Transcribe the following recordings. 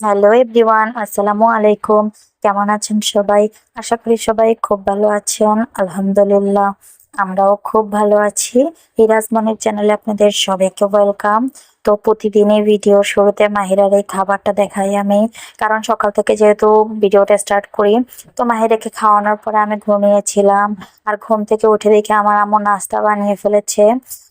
Hello everyone আসসালামু আলাইকুম কেমন আছেন সবাই? আশা করি সবাই খুব ভালো আছেন। আলহামদুলিল্লাহ, আমরাও খুব ভালো আছি। হিরাজ মনের চ্যানেলে আপনাদের সবাইকে ওয়েলকাম তো প্রতিদিনই ভিডিও শুরুতে মাহিরার এই খাবারটা দেখাই আমি। কারণ সকাল থেকে যেহেতু ভিডিওটা স্টার্ট করি, তো মাহিরাকে খাওয়ানোর পরে আমি ঘুমিয়েছিলাম। আর ঘুম থেকে উঠে দেখে আমার আম্মু নাস্তা বানিয়ে ফেলেছে।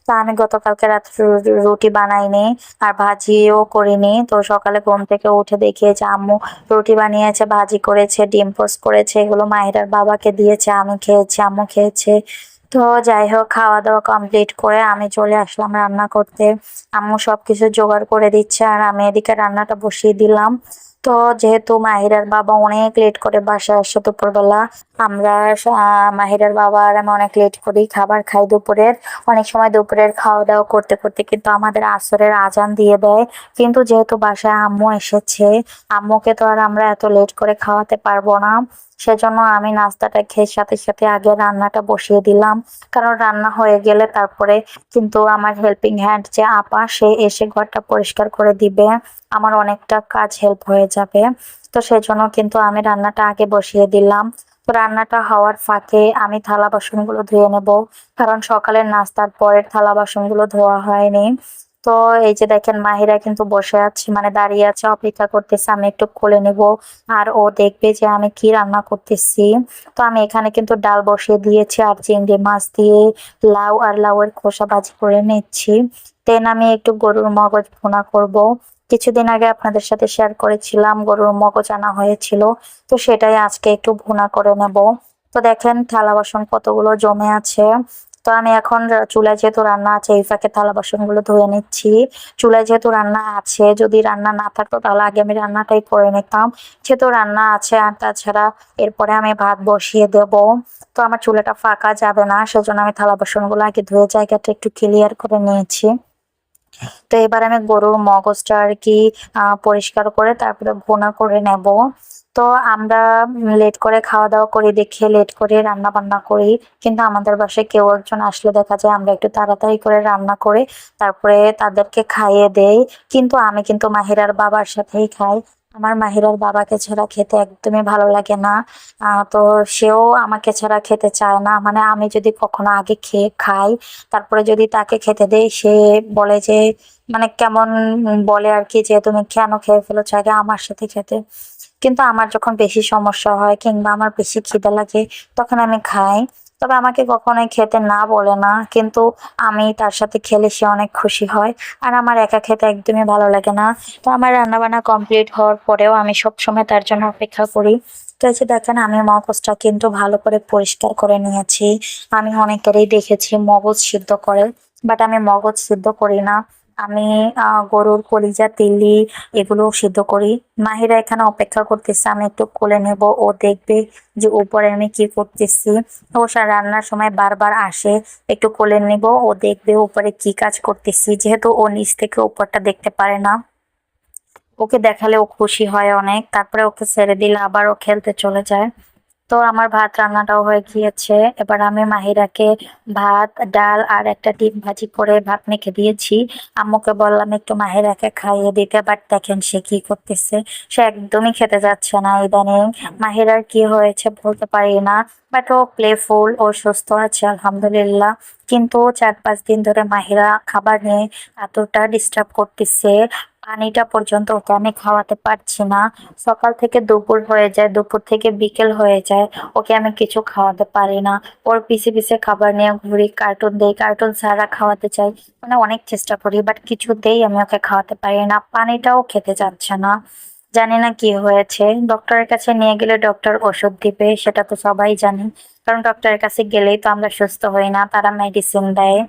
তো আমি গতকালকে রাত্রে রুটি বানাইনি আর ভাজিও করিনি। তো সকালে ঘুম থেকে উঠে দেখি যে আম্মু রুটি বানিয়েছে, ভাজি করেছে, ডিম পোস্ট করেছে, এগুলো মাহিরার বাবাকে দিয়েছে, আমি খেয়েছি, আম্মু খেয়েছে। তো যাই হোক খাওয়া দাওয়া কমপ্লিট করে আমি চলে আসলাম রান্না করতে। আম্মু সবকিছু জোগাড় করে দিচ্ছে আর আমি এদিকে রান্নাটা বসিয়ে দিলাম। তো যেহেতু মাহিরার বাবা অনেক লেট করে বাসায় আসে দুপুরবেলা, আমরা মাহিরার বাবা আর আমি অনেক লেট করি খাবার খাই দুপুরের। অনেক সময় দুপুরের খাওয়া দাওয়া করতে করতে কিন্তু আমাদের আসরের আজান দিয়ে দেয়। কিন্তু যেহেতু বাসায় আম্মু এসেছে, আম্মুকে তো আর আমরা এত লেট করে খাওয়াতে পারব না। সেজন্য আমি নাস্তাটা খেয়ে সাথে সাথে আগে রান্নাটা বসিয়ে দিলাম। কারণ রান্না হয়ে গেলে তারপরে কিন্তু আমার হেল্পিং হ্যান্ড যে আপা, সে এসে ঘরটা পরিষ্কার করে দিবে। আমার অনেকটা কাজ হেল্প হয়ে যাবে। তো সেজন্য কিন্তু আমি রান্নাটা আগে বসিয়ে দিলাম। রান্নাটা হওয়ার ফাঁকে আমি থালা বাসনগুলো ধুয়ে নেব। কারণ সকালের নাস্তার পরের থালা বাসনগুলো ধোয়া হয়নি। তো এই যে দেখেন, মাহিরা কিন্তু বসে আছে মানে দাঁড়িয়ে আছে, অপেক্ষা করতেছে, আমি একটু খুলে নেব। আর ও দেখবে যে আমি কি রান্না করতেছি। তো আমি এখানে কিন্তু ডাল বসিয়ে দিয়েছি আর চিংড়ি মাছ দিয়ে লাউ আর লাউয়ের খোসা ভাজি করে নিচ্ছি। দেন আমি একটু গরুর মগজ ভুনা করব। কিছুদিন আগে আপনাদের সাথে শেয়ার করেছিলাম, গরুর মগজ আনা হয়েছিল। তো সেটাই আজকে একটু ভুনা করে নেব। তো দেখেন, থালা বাসন কতগুলো জমে আছে। তো আমি এখন চুলায় যেহেতু রান্না আছে এই ফাঁকে থালা বাসনগুলো ধুয়ে নিচ্ছি। চুলায় যেহেতু রান্না আছে, যদি রান্না না থাকতো তাহলে আগে আমি রান্নাটাই করে নিতাম। যেহেতু রান্না আছে আর তাছাড়া এরপরে আমি ভাত বসিয়ে দেব। তো আমার চুলাটা ফাঁকা যাবে না, সেজন্য আমি থালা বাসনগুলো আগে ধুয়ে জায়গাটা একটু ক্লিয়ার করে নিয়েছি। তো এবার আমি গরুর মগজটা আর কি পরিষ্কার করে তারপরে ভুনা করে নেব। তো আমরা লেট করে খাওয়া দাওয়া করি, দেখে লেট করে রান্না বান্না করি। কিন্তু আমাদের বাসায় কেউ একজন আসলে দেখা যায় আমরা একটু তাড়াতাড়ি করে রান্না করে, তারপরে তাদেরকে খাইয়ে দেই। কিন্তু আমি কিন্তু মাহিরার বাবার সাথেই খাই। আমার মাহিরার বাবাকে ছাড়া খেতে একদমই ভালো লাগে না। তো সেও আমাকে ছাড়া খেতে চায় না। মানে আমি যদি কখনো আগে খেয়ে খাই, তারপরে যদি তাকে খেতে দেই, সে বলে যে মানে কেমন বলে আর কি যে, তুমি কেন খেয়ে ফেলেছো আগে আমার সাথে খেতে? কিন্তু আমার যখন বেশি সমস্যা হয় কিংবা আমার বেশি খিদে লাগে, তখন আমি খাই। তবে আমাকে কখনোই খেতে না বলে না, কিন্তু আমি তার সাথে খেলে সে অনেক খুশি হয় আর আমার একা খেতে একদমই ভালো লাগে না। তো আমার রান্না বান্না কমপ্লিট হওয়ার পরেও আমি সব সময় তার জন্য অপেক্ষা করি। তো এই যে দেখেন, আমি মগজটা কিন্তু ভালো করে পরিষ্কার করে নিয়েছি। আমি অনেকেরই দেখেছি মগজ সিদ্ধ করে বাট আমি মগজ সিদ্ধ করি না। আমি গরুর কলিজা তিল্লি এগুলো সিদ্ধ করি। মাহিরা এখানে অপেক্ষা করতেছে, আমি একটু কোলে নেব, ও দেখবে যে উপরে আমি কি করতেছি। ও রান্নার সময় বারবার আসে, একটু কোলে নেব, ও দেখবে উপরে কি কাজ করতেছি, যেহেতু ও নিচ থেকে উপরটা দেখতে পারে না। ওকে দেখালে ও খুশি হয় অনেক, তারপরে ওকে ছেড়ে দিলে আবার ও খেলতে চলে যায়। তো আমার ভাত রান্নাটাও হয়ে গিয়েছে। এবার আমি মাহিরাকে ভাত, ডাল আর একটা ডিম ভাজি করে ভাত মেখে দিয়েছি। আম্মুকে বললাম, একটু মাহিরাকে খাইয়ে দিতে। বাট দেখেন সে কি করতেছে। সে একদমই খেতে যাচ্ছে না ইদানিং। মাহিরার কি হয়েছে বলতে পারি না। বাট ও প্লেফুল ও সুস্থ আছে, আলহামদুলিল্লাহ। কিন্তু চার পাঁচ দিন ধরে মাহিরা খাবার নিয়ে এতটা ডিস্টার্ব করতেছে। পানিটা পর্যন্ত ওকে আমি খাওয়াতে পারছি না। সকাল থেকে দুপুর হয়ে যায়, দুপুর থেকে বিকেল হয়ে যায়, ওকে আমি কিছু খাওয়াতে পারি না। ওর পিছে পিছে খাবার নিয়ে ঘুরি কার্টুন দেই কার্টুন সারা খাওয়াতে চাই। মানে অনেক চেষ্টা করি বাট কিছুতেই আমি ওকে খাওয়াতে পারি না। পানিটাও খেতে যাচ্ছে না। জানি না কি হয়েছে। ডক্টরের কাছে নিয়ে গেলে ডক্টর ওষুধ দিবে, সেটা তো সবাই জানে। কারণ ডক্টরের কাছে গেলেই তো আমরা সুস্থ হই না, তারা মেডিসিন দেয়।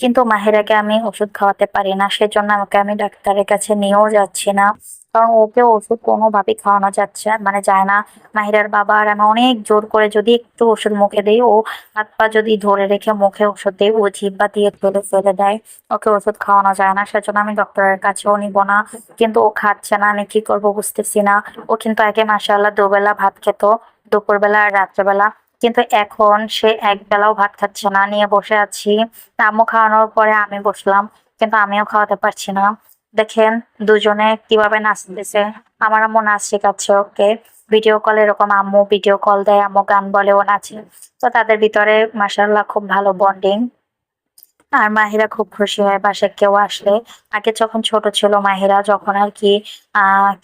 কিন্তু মাহেরাকে আমি ওষুধ খাওয়াতে পারি না, সেজন্য আমাকে আমি ডাক্তারের কাছে নিয়েও যাচ্ছি না। কারণ ওকে ওষুধ কোনোভাবেই খাওয়ানো যাচ্ছে মানে যায় না। মাহিরার বাবা আর আমি অনেক জোর করে যদি একটু ওষুধ মুখে দিই, ও হাত পা যদি ধরে রেখে মুখে ওষুধ দিই ও জিব্বা দিয়ে ফেলে ফেলে দেয়, ওকে ওষুধ খাওয়ানো যায় না। সেজন্য আমি ডক্টরের কাছেও নিব না, কিন্তু ও খাচ্ছে না, আমি কি করব বুঝতেছি না। ও কিন্তু আগে মাসাল্লাহ দুবেলা ভাত খেত, দুপুরবেলা আর রাত্রেবেলা। কিন্তু এখন সে এক বেলাও ভাত খাচ্ছে না, নিয়ে বসে আছি। আম্মু খাওয়ানোর পরে আমি বসলাম, কিন্তু আমিও খাওয়াতে পারছি না। দেখেন দুজনে কীভাবে নাচতেছে। আমার আম্মু নাচ শেখাচ্ছে, ওকে। ভিডিও কল এরকম আম্মু ভিডিও কল দেয়, আম্মু গান বলে, ও নাচে। তো তাদের ভিতরে মাসাল্লাহ খুব ভালো বন্ডিং আর মাহিরা খুব খুশি হয়, বাসায় কেউ আসলে। আগে যখন ছোট ছিল মাহিরা, যখন আর কি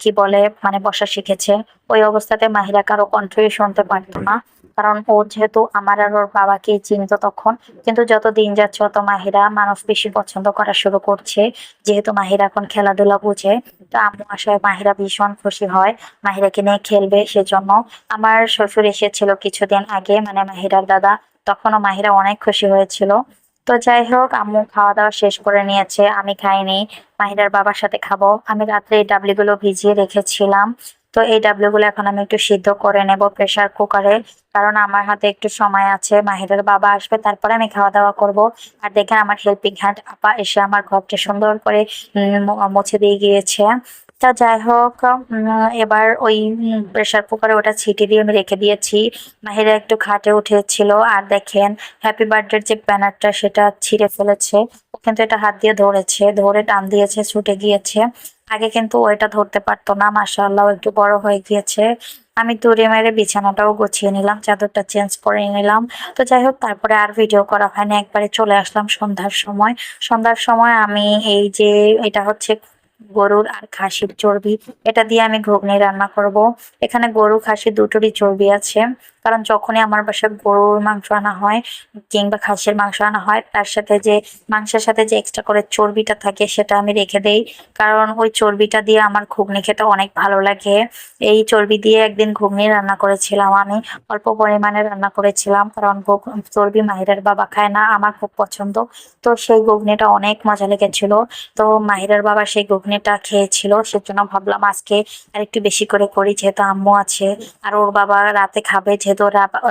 কি বলে মানে বসা শিখেছে, ওই অবস্থাতে মাহিরা কারও কণ্ঠই শুনতে পারতো না। কারণ ও যেহেতু আমার আর ওর বাবাকে চিনত তখন, কিন্তু যত দিন যাচ্ছে তত মাহিরা মানুষ বেশি পছন্দ করা শুরু করছে। যেহেতু মাহিরা এখন খেলাধুলা বুঝে, তো আম্মু আসায় মাহিরা ভীষণ খুশি হয়, মাহিরাকে নিয়ে খেলবে সেজন্য। আমার শ্বশুর এসেছিল কিছুদিন আগে মানে মাহিরার দাদা, তখনও মাহিরা অনেক খুশি হয়েছিল। তো যাই হোক, আম্মু খাওয়া দাওয়া শেষ করে নিয়েছে, আমি খাইনি, মাহিরার বাবার সাথে খাব। আমি রাত্রে ডাবলিগুলো ভিজিয়ে রেখেছিলাম। তো এই ডাবলিগুলো এখন আমি একটু সিদ্ধ করে নেব প্রেসার কুকারে কারণ আমার হাতে একটু সময় আছে, মাহিরের বাবা আসবে, তারপরে আমি খাওয়া দাওয়া করব। আর দেখেন আমার হেল্পিং হ্যান্ড আপা এসে আমার ঘরটা সুন্দর করে মুছে দিয়ে গিয়েছে। তা যাই হোক এবার ওই প্রেসার কুকারে ওটা ছিটি দিয়ে আমি রেখে দিয়েছি। মাহিরা একটু খাটে উঠেছিল। আর দেখেন হ্যাপি বার্থডের যে ব্যানারটা, সেটা ছিঁড়ে ফেলেছে। কিন্তু এটা হাত দিয়ে ধরেছে, ধরে টান দিয়েছে, ছুটে গিয়েছে। আগে কিন্তু ওইটা ধরতে পারতো না মাসাল্লাহ একটু বড় হয়ে গিয়েছে। আমি দূরে মেরে বিছানাটাও গুছিয়ে নিলাম, চাদরটা চেঞ্জ করে নিলাম। তো যাই হোক, তারপরে আর ভিডিও করা হয়নি, একবারে চলে আসলাম সন্ধ্যার সময়। সন্ধ্যার সময় আমি এই যে, এটা হচ্ছে গরুর আর খাসির চর্বি। এটা দিয়ে আমি ঘুগনি রান্না করব। এখানে গরু, খাসি দুটোরই চর্বি আছে। কারণ যখনই আমার বাসায় গরুর মাংস আনা হয় কিংবা খাসির মাংস আনা হয়, তার সাথে যে মাংসের সাথে যে এক্সট্রা করে চর্বিটা থাকে সেটা আমি রেখে দেই। কারণ ওই চর্বিটা দিয়ে আমার ঘুগনি খেতে অনেক ভালো লাগে। এই চর্বি দিয়ে একদিন ঘুগনি রান্না করেছিলাম আমি। অল্প পরিমাণে রান্না করেছিলাম কারণ চর্বি মাহিরের বাবা খায় না, আমার খুব পছন্দ। তো সেই ঘুগনিটা অনেক মজা লেগেছিল। তো মাহিরের বাবা সেই ঘুগনিটা খেয়েছিল, সেজন্য ভাবলাম আজকে আর একটু বেশি করে করি, যেহেতু আম্মু আছে। আর ওর বাবা রাতে খাবে, যেহেতু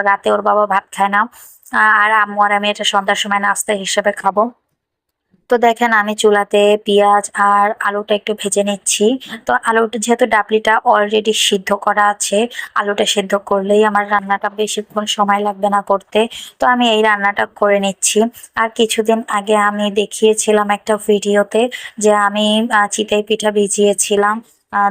রাতে ওর বাবা ভাত খায় না। আর আম্মু আর আমি এটা সন্ধ্যার সময় নাস্তা হিসেবে খাব। তো দেখেন আমি চুলাতে পেঁয়াজ আর আলুটা একটু ভেজে নিচ্ছি। তো আলুটা যেহেতু ডাবলিটা অলরেডি সিদ্ধ করা আছে, আলুটা সিদ্ধ করলেই আমার রান্নাটা বেশিক্ষণ সময় লাগবে না করতে। তো আমি এই রান্নাটা করে নিচ্ছি। আর কিছুদিন আগে আমি দেখিয়েছিলাম একটা ভিডিওতে যে আমি চিতাই পিঠা ভিজিয়েছিলাম।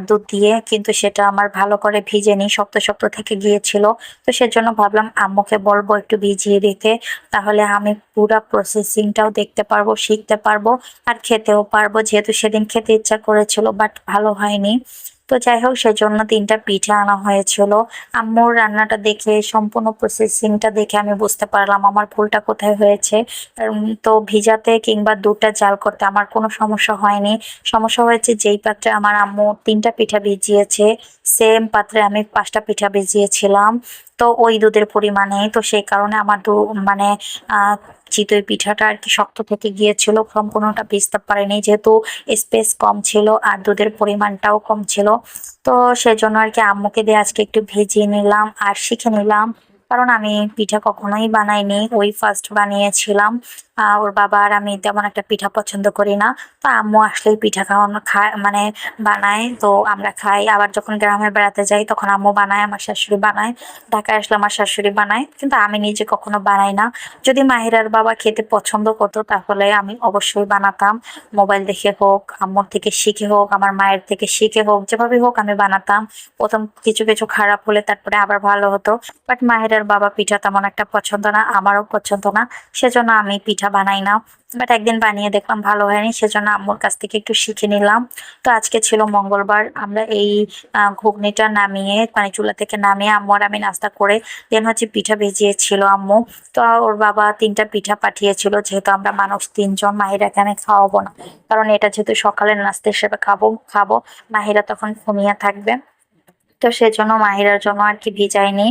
দুধ দিয়ে, কিন্তু সেটা আমার ভালো করে ভিজে ভিজেনি শক্ত শক্ত থেকে গিয়েছিল। তো সেজন্য ভাবলাম আম্মুকে বলব একটু ভিজিয়ে দিতে, তাহলে আমি পুরো প্রসেসিংটাও দেখতে পারব, শিখতে পারব, আর খেতেও পারব। যেহেতু সেদিন খেতে ইচ্ছা করেছিল বাট ভালো হয়নি। তো যাই হোক সেজন্য তিনটা পিঠে আনা হয়েছিল। আম্মুর রান্নাটা দেখে, সম্পূর্ণ প্রসেসিংটা দেখে আমি বুঝতে পারলাম আমার ভুলটা কোথায় হয়েছে। তো ভিজাতে কিংবা দুধটা জাল করতে আমার কোনো সমস্যা হয়নি। সমস্যা হয়েছে যেই পাত্রে আমার আম্মু তিনটা পিঠা ভিজিয়েছে সেম পাত্রে আমি পাঁচটা পিঠা ভিজিয়েছিলাম। তো ওই দুধের পরিমাণে তো সেই কারণে আমার দু মানে আহ চিতই পিঠাটা আর কি শক্ত থেকে গিয়েছিল সম্পূর্ণটা ভিজতে পারেনি যেহেতু স্পেস কম ছিল আর দুধের পরিমাণটাও কম ছিল। তো সেজন্য আর কি আম্মুকে দিয়ে আজকে একটু ভেজে নিলাম আর শিখে নিলাম। কারণ আমি পিঠা কখনোই বানাইনি, ওই ফার্স্ট বানিয়েছিলাম। ওর বাবা আর আমি তেমন একটা পিঠা পছন্দ করি না। তো আম্মু আসলেই পিঠা খাওয়ানো খায় মানে বানায়। তো আমরা খাই। আবার যখন গ্রামে বেড়াতে যাই, তখন আম্মু বানায়, আমার শাশুড়ি বানায়। ঢাকায় আসলে আমার শাশুড়ি বানায়। কিন্তু আমি নিজে কখনো বানাই না। যদি মাহিরার বাবা খেতে পছন্দ করতো, তাহলে আমি অবশ্যই বানাতাম। মোবাইল দেখে হোক, আম্মুর থেকে শিখে হোক, আমার মায়ের থেকে শিখে হোক যেভাবে হোক আমি বানাতাম। প্রথম কিছু কিছু খারাপ হলে তারপরে আবার ভালো হতো। বাট মাহিরার বাবা পিঠা তেমন একটা পছন্দ না, আমারও পছন্দ না, সেজন্য আমি পিঠা বানাই না। বাট একদিন বানিয়ে দেখলাম ভালো হয়নি, সেজন্য আম্মুর কাছ থেকে একটু শিখে নিলাম। তো আজকে ছিল মঙ্গলবার, আমরা এই ঘুগনিটা নামিয়ে মানে চুলা থেকে নামিয়ে আম্মু আর আমি নাস্তা করে দেন হচ্ছে পিঠা ভেজিয়েছিল আম্মু। তো ওর বাবা তিনটা পিঠা পাঠিয়েছিল, যেহেতু আমরা মানুষ তিনজন, মাহিরাকে আমি খাওয়াবো না। কারণ এটা যেহেতু সকালের নাস্তা হিসেবে খাব খাব, মাহিরা তখন ঘুমিয়ে থাকবে। তো সেজন্য মাহিরার জন্য আর কি ভিজাইনি।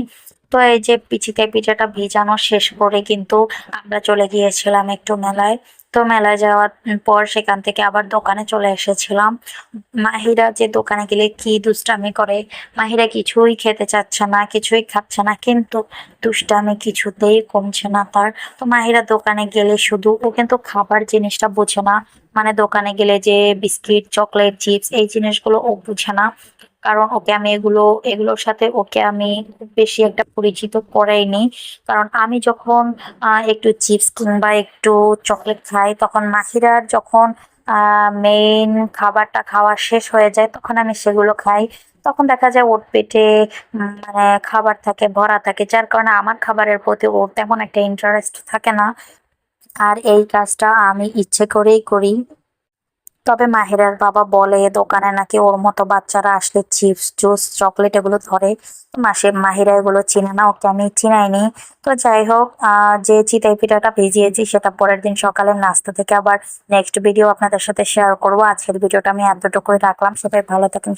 তো এই যে পিচিতে পিঠাটা ভিজানো শেষ করে কিন্তু আমরা চলে গিয়েছিলাম একটু মেলায়। তো মেলায় যাওয়ার পর সেখান থেকে আবার দোকানে চলে এসেছিলাম। মাহিরা যে দোকানে গেলে কি দুষ্টামি করে, মাহিরা কিছুই খেতে চাচ্ছে না, কিছুই খাচ্ছে না, কিন্তু দুষ্টামি কিছুতেই কমছে না তার। তো মাহিরা দোকানে গেলে শুধু ও কিন্তু খাবার জিনিসটা বোঝে না। মানে দোকানে গেলে যে বিস্কিট, চকলেট, চিপস, এই জিনিসগুলো ও বুঝে না। কারণ ওকে আমি এগুলো, এগুলোর সাথে ওকে আমি বেশি একটা পরিচিত করাইনি। কারণ আমি যখন একটু চিপস কিংবা একটু চকলেট খাই, তখন মাহিরার যখন মেইন খাবারটা খাওয়া শেষ হয়ে যায়, তখন আমি সেগুলো খাই। তখন দেখা যায় ওর পেটে মানে খাবার থাকে, ভরা থাকে, যার কারণে আমার খাবারের প্রতি ওর তেমন একটা ইন্টারেস্ট থাকে না। আর এই কাজটা আমি ইচ্ছে করেই করি। তবে মাহিরার বাবা বলে দোকানে নাকি ওর মতো বাচ্চারা আসলে চিপস, জুস, চকলেট এগুলো ধরে। মাসে মাহিরা এগুলো চিনে না, ওকে আমি চিনাইনি। তো যাই হোক যে চিতাই পিঠাটা ভিজিয়েছি, সেটা পরের দিন সকালে নাস্তা থেকে আবার নেক্সট ভিডিও আপনাদের সাথে শেয়ার করব। আজকের ভিডিওটা আমি এতটুকুই রাখলাম। সবাই ভালো থাকেন।